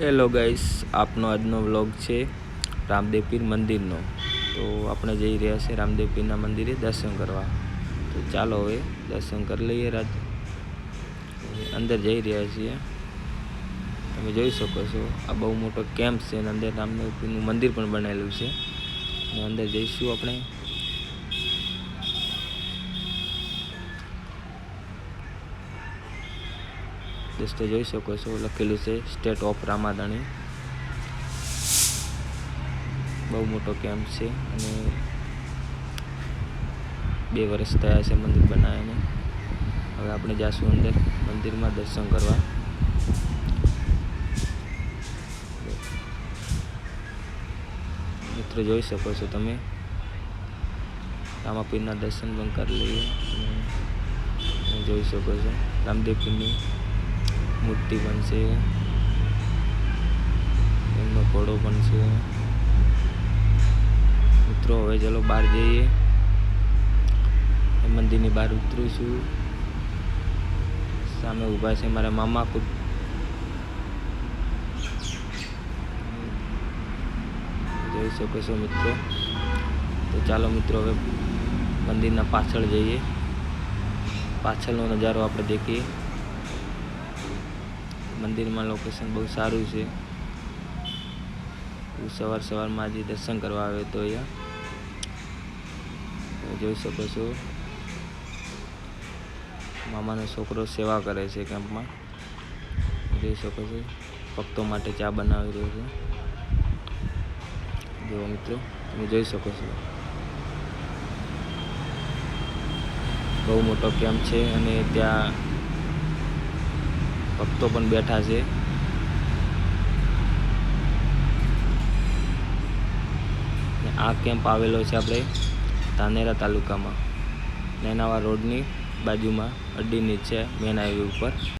Hello guys આપનો આજનો vlog છે રામદેવ પીર મંદિરનો. તો આપણે જઈ રહ્યા છે રામદેવ પીરના મંદિરે દર્શન કરવા. તો ચાલો હવે દર્શન કરી લઈએ રાજ. અંદર જઈ રહ્યા છીએ. તમે જોઈ શકો છો, આ બહુ મોટો કેમ્પ છે અને અંદર રામદેવ પીરનું મંદિર પણ બનાવેલું છે. અને અંદર જઈશું આપણે. દોસ્તો જોઈ શકો છો, લખેલું છે સ્ટેટ ઓફ રામાદાણી બહુ મોટો કેમ્પ છે અને બે વર્ષ થયા છે મંદિર બનાવીને. હવે આપણે જાશું અંદર મંદિરમાં દર્શન કરવા. મિત્રો જોઈ શકો છો તમે. રામાપીરના દર્શન પણ કરી લઈએ જોઈ શકો છો. રામદેવ પીરની મૂર્તિ પણ છે એમનો ઘોડો પણ છે મિત્રો હવે ચલો બહાર જઈએ એ મંદિરની બહાર ઉતરું છું સામે ઊભા છે મારા મામા ખુદ જોઈ શકો છો મિત્રો. તો ચાલો મિત્રો, હવે મંદિરના પાછળ જઈએ. પાછળનો નજારો આપણે દેખીએ. મંદિરમાં લોકેશન બહુ સારું છે. હું સવાર સવારમાં આજે દર્શન કરવા આવ્યો હતો અહીંયા જોઈ શકો છો. મામાનો છોકરો સેવા કરે છે કેમ્પમાં. જોઈ શકો છો. ભક્તો માટે ચા બનાવી રહ્યો છે. જુઓ મિત્રો, તમે જોઈ શકો છો. બહુ મોટો કેમ્પ છે અને ત્યાં ભક્તો પણ બેઠા છે. આ કેમ્પ આવેલો છે આપણે ધાનેરા તાલુકામાં. નેનાવા રોડની બાજુમાં અડીની છે, મેન હાઈવે ઉપર.